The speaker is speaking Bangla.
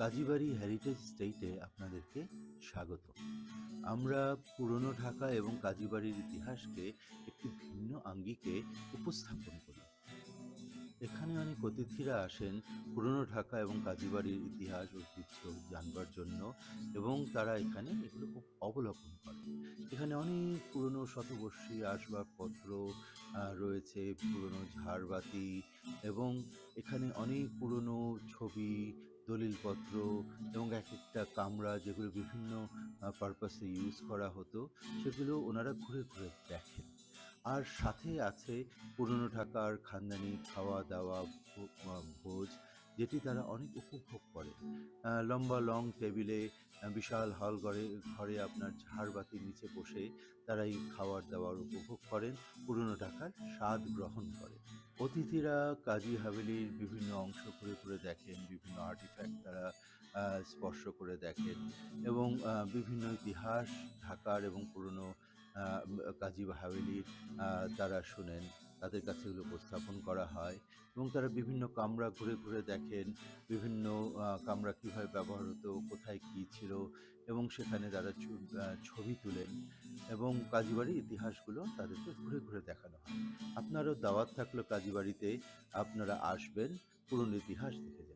কাজীবাড়ি হেরিটেজ স্টেটে আপনাদেরকে স্বাগত। আমরা পুরনো ঢাকা এবং কাজীবাড়ির ইতিহাসকে একটি ভিন্ন আঙ্গিকে উপস্থাপন করি। এখানে অনেক অতিথিরা আসেন পুরনো ঢাকা এবং কাজীবাড়ির ইতিহাস, ঐতিহ্য জানবার জন্য এবং তারা এখানে এগুলো খুব অবলোকন করে এখানে অনেক পুরনো শতবর্ষী আসবাবপত্র রয়েছে, পুরনো ঝাড়বাতি এবং এখানে অনেক পুরনো ছবি দলিলপত্র এবং এক একটা কামরা যেগুলো বিভিন্ন পারপাসে ইউজ করা হতো, সেগুলো ওনারা ঘুরে ঘুরে দেখেন। আর সাথে আছে পুরনো ঢাকার খানদানি খাওয়া দাওয়া ভোজ, যেটি তারা অনেক উপভোগ করে লম্বা লং টেবিলে বিশাল হল ঘরে ঘরে আপনার ঝাড়বাতির নিচে বসে তারা এই খাওয়ার দাওয়ার উপভোগ করেন, পুরনো ঢাকার স্বাদ গ্রহণ করেন অতিথিরা কাজী হাভেলির বিভিন্ন অংশ ঘুরে ঘুরে দেখেন, বিভিন্ন আর্টিফ্যাক্ট তারা স্পর্শ করে দেখেন এবং বিভিন্ন ইতিহাস ঢাকার এবং পুরনো কাজী হাভেলির তারা শোনেন। তাদের কাছে এগুলো উপস্থাপন করা হয় এবং তারা বিভিন্ন কামরা ঘুরে ঘুরে দেখেন, বিভিন্ন কামরা কীভাবে ব্যবহার হতো, কোথায় কী ছিল এবং সেখানে তারা ছবি তুলেন এবং কাজীবাড়ির ইতিহাসগুলো তাদেরকে ঘুরে ঘুরে দেখানো হয়। আপনারও দাওয়াত থাকল কাজীবাড়িতে, আপনারা আসবেন, পুরনো ইতিহাস দেখে যাবেন